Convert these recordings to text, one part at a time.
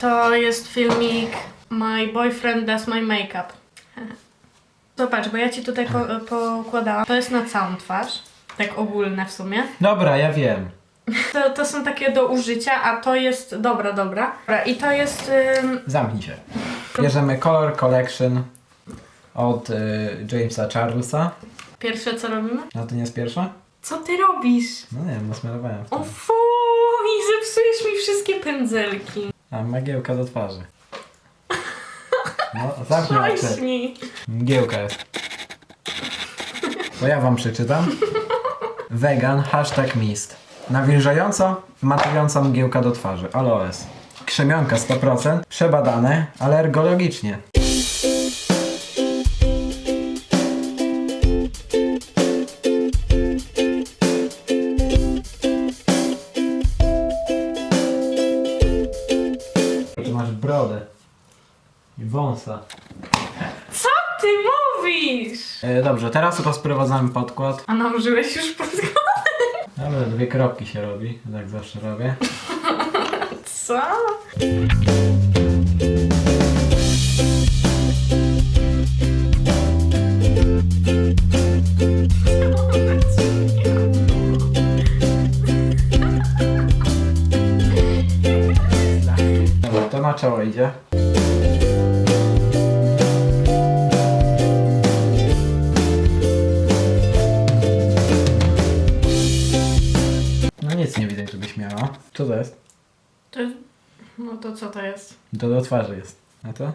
To jest filmik My Boyfriend Does My Makeup. Zobacz, bo ja ci tutaj po, pokładałam. To jest na całą twarz. Tak ogólne w sumie. Dobra, ja wiem. To, to są takie do użycia, a to jest... Dobra, dobra. Dobra, I to jest... Ym, Zamknij się. Bierzemy Color Collection od y, Jamesa Charlesa. pierwsze co robimy? No to nie jest pierwsza? Co ty robisz? No nie wiem, nasmarowałem w O to. fuj, zepsujesz mi wszystkie pędzelki. A, magiełka do twarzy. No, mi. Mgiełka jest. To ja wam przeczytam. Vegan, hashtag mist. Nawilżająco, matująca mgiełka do twarzy. Aloes. Krzemionka 100%, przebadane, alergologicznie. Wąsa. Co ty mówisz? E, dobrze, teraz rozprowadzamy podkład. A nałożyłeś już podkład? Ale dwie kropki się robi, tak zawsze robię. Co? Dobra, to na czoło idzie. To jest? To jest... No to co to jest? To do twarzy jest. A to?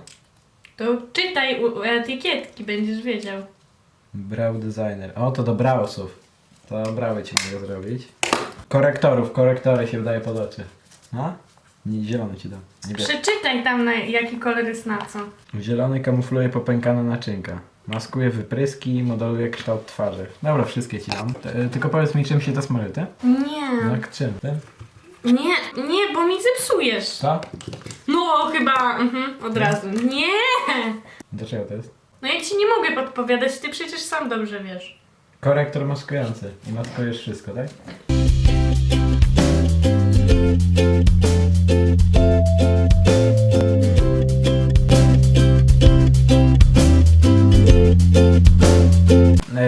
To czytaj u, u etykietki, będziesz wiedział. Brow designer. O, to do browsów. To brawy ci mogę zrobić. Korektorów, korektory się wydaje pod oczy. A? Nie, zielony ci dam. Niebieski. Przeczytaj tam na jaki kolor jest na co. Zielony kamufluje popękane naczynka. Maskuje wypryski, modeluje kształt twarzy. Dobra, wszystkie ci dam. T- y, tylko powiedz mi, czym się to smaży, ty? Nie, No, czym? Tym? Nie, nie, bo mi zepsujesz. Co? No chyba, mhm, od razu. Nie! Do czego to jest? No ja ci nie mogę podpowiadać, ty przecież sam dobrze wiesz. Korektor maskujący. I maskujesz wszystko, tak?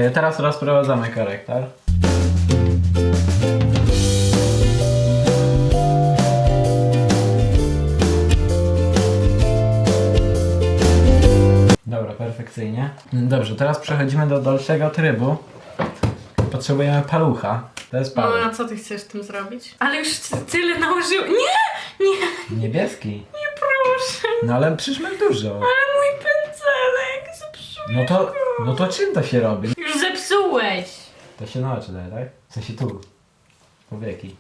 Y, Teraz rozprowadzamy korektor. Perfekcyjnie. Dobrze, teraz przechodzimy do dalszego trybu. Potrzebujemy palucha. To jest No paluch. a co ty chcesz tym zrobić? Ale już ty- tyle nałożyłem. Nie! Nie, Niebieski. nie proszę. No ale przecież mam dużo. Ale mój pędzelek zepsułeś No to, go. no to czym to się robi? Już zepsułeś. To się na oczy daje, tak? W sensie tu. Powieki.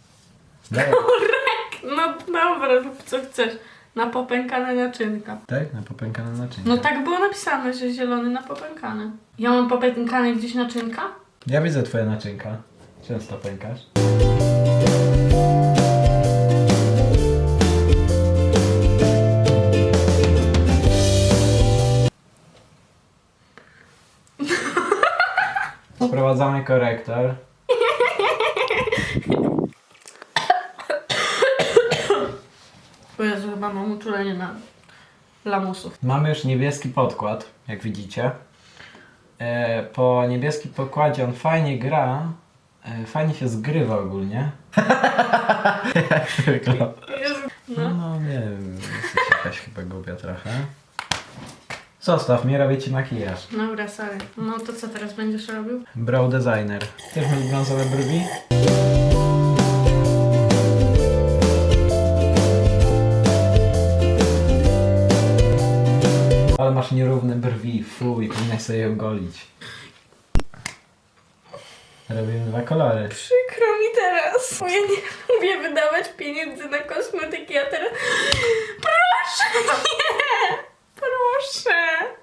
Daję. No dobra, rób co chcesz. Na popękane naczynka. Tak? Na popękane naczynie. No tak było napisane, że zielony na popękane. Ja mam popękane gdzieś naczynka? Ja widzę twoja naczynka. Często pękasz. Sprowadzamy korektor. O Jezu, chyba mam uczulenie na lamusów. Mamy już niebieski podkład, jak widzicie. E, po niebieskim podkładzie on fajnie gra. E, fajnie się zgrywa ogólnie. jak zwykle. Jezu. No, No. nie wiem, jesteś jakaś chyba głupia trochę. Zostaw mnie, robię ci makijaż. Dobra, sorry. No to co teraz będziesz robił? Brow designer. Chcesz mieć brązowe brwi? Ale masz nierówne brwi, fuj, powinnaś sobie je ogolić. Robimy dwa kolory. Przykro mi teraz. Ja nie lubię wydawać pieniędzy na kosmetyki, a teraz... Proszę, nie! Proszę!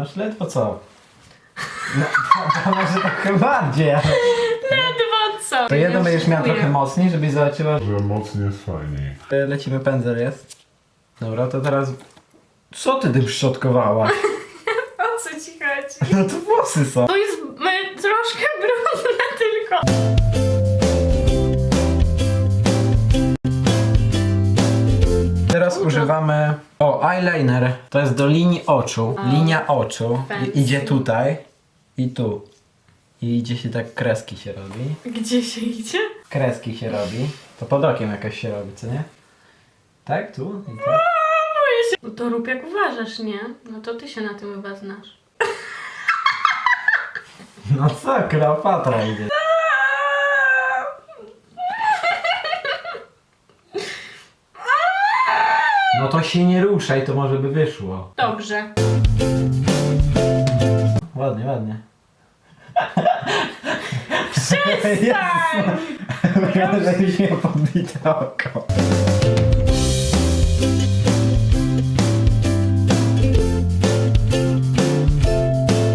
Masz ledwo co? No, to może trochę bardziej, ale... Ledwo co? To jedno będziesz miała Dziękuję. trochę mocniej, żebyś zobaczyła, że mocniej jest fajniej. że lecimy pędzel jest. Dobra, to teraz... Co ty tym szczotkowałaś? O co ci chodzi? No to włosy są. To jest e, troszkę brudne tylko. Używamy... O, eyeliner. To jest do linii oczu. Linia oczu. Fancy. I, idzie tutaj i tu. I idzie się tak, kreski się robi. Gdzie się idzie? Kreski się robi. To pod okiem jakoś się robi, co nie? Tak? Tu? I tak? No to rób jak uważasz, nie? No to ty się na tym chyba znasz. No co, Kleopatra idzie. to się nie ruszaj, to może by wyszło. Dobrze. Ładnie, ładnie. Przestań! Wygląda, żebyś miał podbite oko.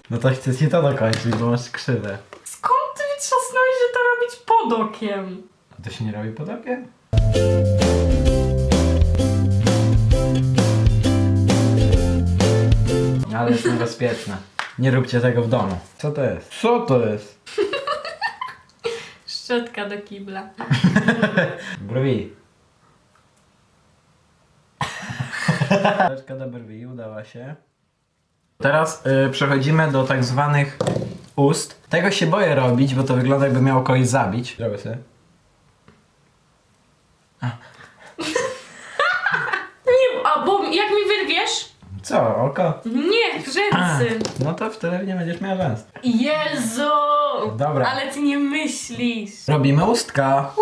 No to chcę ci to dokończyć, bo masz krzywe. Skąd ty wytrzasnąłeś, że to robić pod okiem? A to się nie robi pod okiem? Ale jest niebezpieczne. Nie róbcie tego w domu. Co to jest? Co to jest? Szczotka do kibla. Brwi. Szczoteczka do brwi, udała się. Teraz y, przechodzimy do tak zwanych ust. Tego się boję robić, bo to wygląda jakby miało kogoś zabić. Zrobię sobie. Nie, a bo jak mi wyrwiesz? Co, oko? Nie, rzęsy. No to wtedy nie będziesz miała rzęs. Jezu! Dobra. Ale ty nie myślisz. Robimy ustka.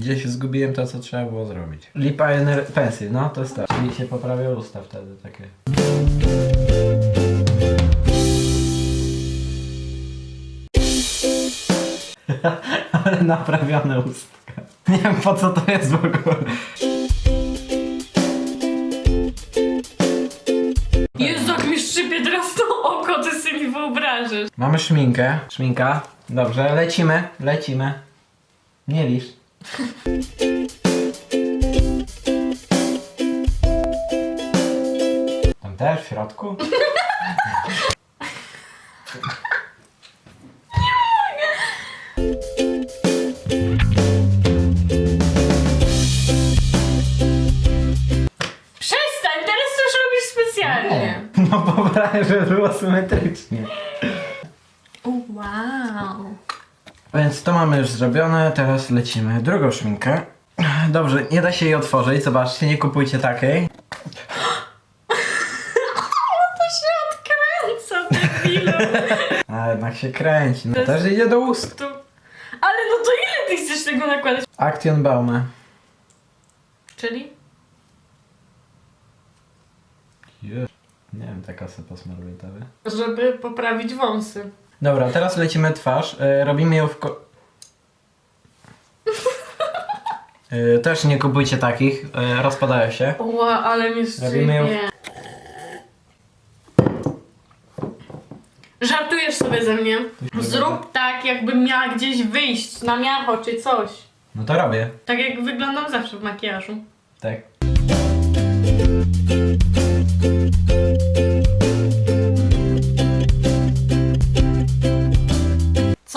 Gdzieś zgubiłem to, co trzeba było zrobić. Lip Liner Pencil, no to jest to. Czyli się poprawia usta wtedy, takie. Ale naprawione ustka. Nie wiem po co to jest w ogóle. Mamy szminkę. Szminka. Dobrze, lecimy, lecimy. Nie lisz. Tam też w środku? Przestań, teraz już robisz specjalnie. No poprawię, żeby było symetrycznie. Wow. Więc to mamy już zrobione, teraz lecimy drugą szminkę. Dobrze, nie da się jej otworzyć, zobaczcie, nie kupujcie takiej. To się odkręca, debilu. A jednak się kręci, no też idzie do ust. To... Ale no to ile ty chcesz tego nakładać? Action Baume. Czyli? Nie wiem, taka se posmaruję tobie. Żeby poprawić wąsy. Dobra, teraz lecimy twarz. E, robimy ją w ko... E, też nie kupujcie takich, e, rozpadają się. Ła, ale mnie Robimy ją- szczypie. Żartujesz sobie ze mnie? Zrób tak, jakbym miała gdzieś wyjść na miacho czy coś. No to robię. Tak jak wyglądam zawsze w makijażu. Tak.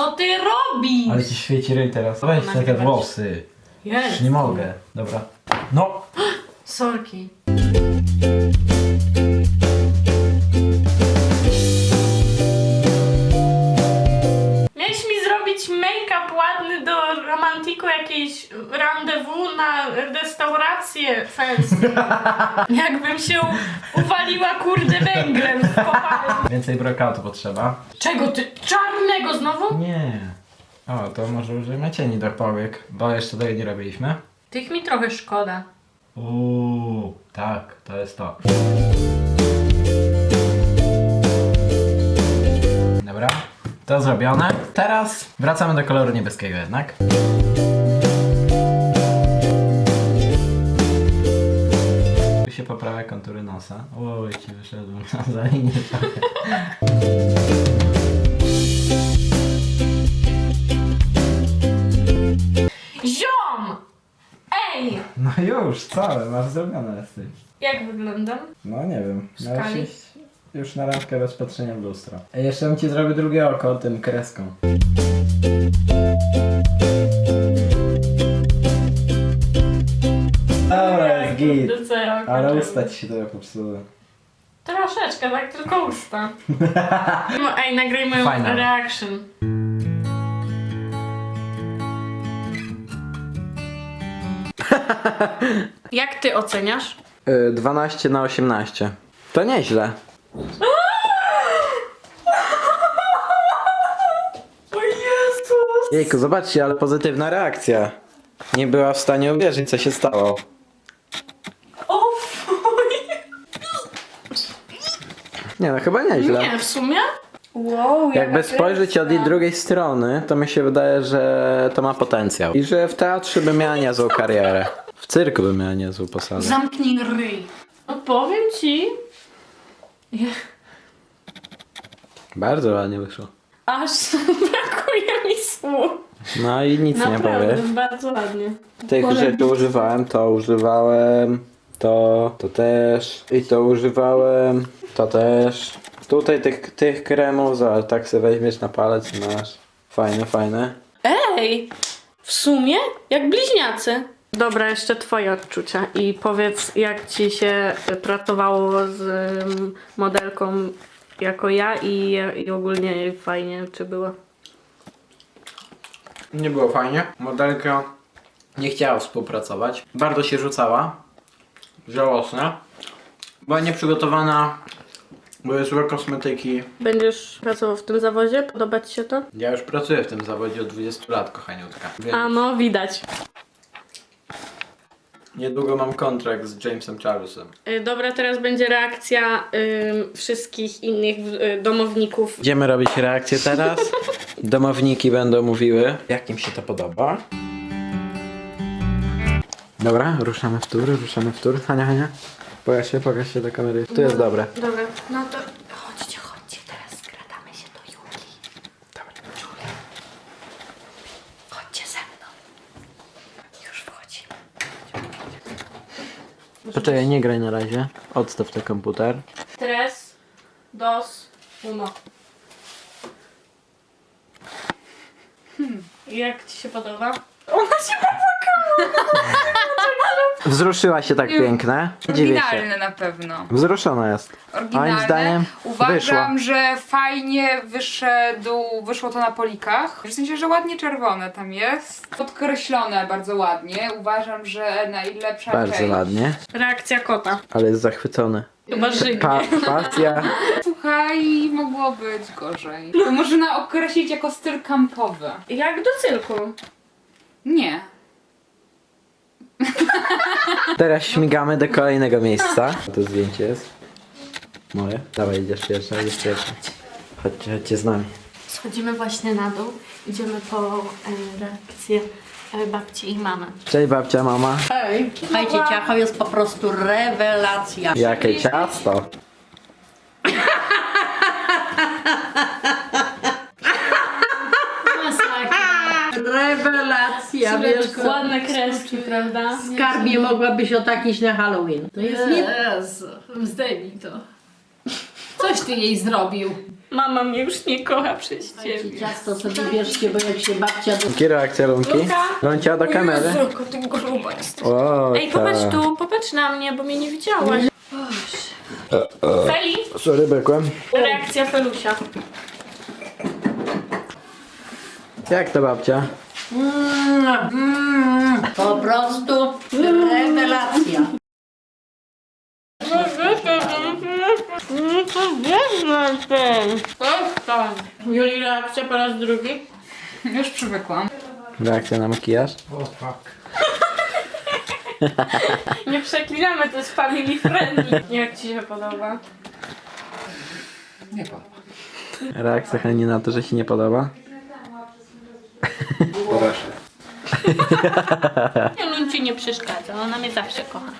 Co ty robisz? Ale ci świeci ryj teraz. Weź te, włosy. Jest. Już nie mogę. Dobra. No. Sorki. Do romantiku, jakieś rendezvous na restaurację fancy. Jakbym się uwaliła kurde węglem w kopalni. Więcej brokatu potrzeba. Czego ty? Czarnego znowu? Nie. O, to może użyjmy cieni do powiek, bo jeszcze tego nie robiliśmy. Tych mi trochę szkoda. Uuu, tak, to jest to. To zrobione. Teraz wracamy do koloru niebieskiego jednak. Tu się poprawia kontury nosa. Oj, ci wyszedłem za linię trochę. Ziom! Ej! No już, całe, masz zrobione jesteś. Jak wyglądam? No nie wiem, W miałeś skali? iść już na randkę bez patrzenia w lustro. A jeszcze bym ci zrobił drugie oko tym kreską. Dobra, jest git. Ale usta ci się trochę popsuły. Troszeczkę, tak tylko usta. No, ej, nagraj moją Fajna. reaction. Jak ty oceniasz? 12 na 18. To nieźle. O Jezus! Jejku, zobaczcie, ale pozytywna reakcja. Nie była w stanie uwierzyć, co się stało. O fuj! Nie no, chyba nieźle. Nie, w sumie? Wow, Jakby spojrzeć od jej drugiej strony, to mi się wydaje, że to ma potencjał. I że w teatrze by miała niezłą karierę. W cyrku by miała niezłą posadę. Zamknij ryj. No powiem ci... Bardzo ładnie wyszło. Aż brakuje mi słów. No i nic nie Naprawdę, powiesz. bardzo ładnie. Tych rzeczy używałem, to używałem, to, to też, i to używałem, to też. Tutaj tych, tych kremów, zobacz, tak sobie weźmiesz na palec i masz. Fajne, fajne. Ej, w sumie jak bliźniacy. Dobra, jeszcze twoje odczucia i powiedz jak ci się pracowało z modelką jako ja i, i ogólnie fajnie czy było. Nie było fajnie. Modelka nie chciała współpracować. Bardzo się rzucała. Żałosna. Była nieprzygotowana. Były złe kosmetyki. Będziesz pracował w tym zawodzie? Podoba ci się to? Ja już pracuję w tym zawodzie od 20 lat, kochaniutka. Więc A no, widać. Niedługo mam kontrakt z Jamesem Charlesem. Y, Dobra, teraz będzie reakcja ym, wszystkich innych y, domowników. Będziemy robić reakcję teraz. Domowniki będą mówiły, jak im się to podoba. Dobra, ruszamy w tur, ruszamy w tur. Hania, Hania. Pokaż się, pokaż się do kamery. Tu jest dobre. Dobra, no to chodźcie, chodźcie, teraz skradamy się do Juki. Dobra. Chodźcie ze mną. Już wchodzimy. Poczekaj, nie graj na razie. Odstaw ten komputer. Tres, dos, uno. Hmm. Jak ci się podoba? Ona się Wzruszyła się tak piękne. Dziwię się. Oryginalne na pewno. Wzruszona jest. Oryginalne. Moim zdaniem Uważam, wyszło. że fajnie wyszedł, wyszło to na polikach. W sensie, że ładnie czerwone tam jest. Podkreślone bardzo ładnie. Uważam, że najlepsza Bardzo część. ładnie. Reakcja kota. Ale jest zachwycony. Chyba pasja. Słuchaj, mogło być gorzej. To można określić jako styl kampowy. Jak do cyrku. Nie. Teraz śmigamy do kolejnego miejsca. To zdjęcie jest. Moje. Dawaj, idziesz pierwsza, idziesz pierwsza. Chodźcie, chodźcie z nami. Schodzimy właśnie na dół. Idziemy po e, reakcję e, babci i mamy. Cześć babcia, mama. Hej, słuchajcie, ciacho jest po prostu rewelacja. Jakie ciasto. Rewelacja, wiesz co? Ładne kreski, prawda? Skarbie mogłabyś o takiś na Halloween. To jest nie... Jezu, zdejmij to. Coś ty jej zrobił. Mama mnie już nie kocha przez ciebie. Ciasto sobie bierzcie, bo jak się babcia do... Jakie reakcje Lunki? Lunka? Luncia do kamery. Jezu, ty gruba jest. O, Ej, popatrz tak. tu, popatrz na mnie, bo mnie nie widziałaś. Feli, Sorry, bykłem. reakcja Felusia. Jak to babcia? Po prostu rewelacja. No to wiesz na ten. Juli, reakcja po raz drugi. Już przywykłam. Reakcja na makijaż? Nie przeklinamy, to jest family friendly. Jak ci się podoba? Nie podoba. Reakcja Hani na to, że się nie podoba? Proszę. Ja Lunci nie przeszkadza, ona mnie zawsze kocha.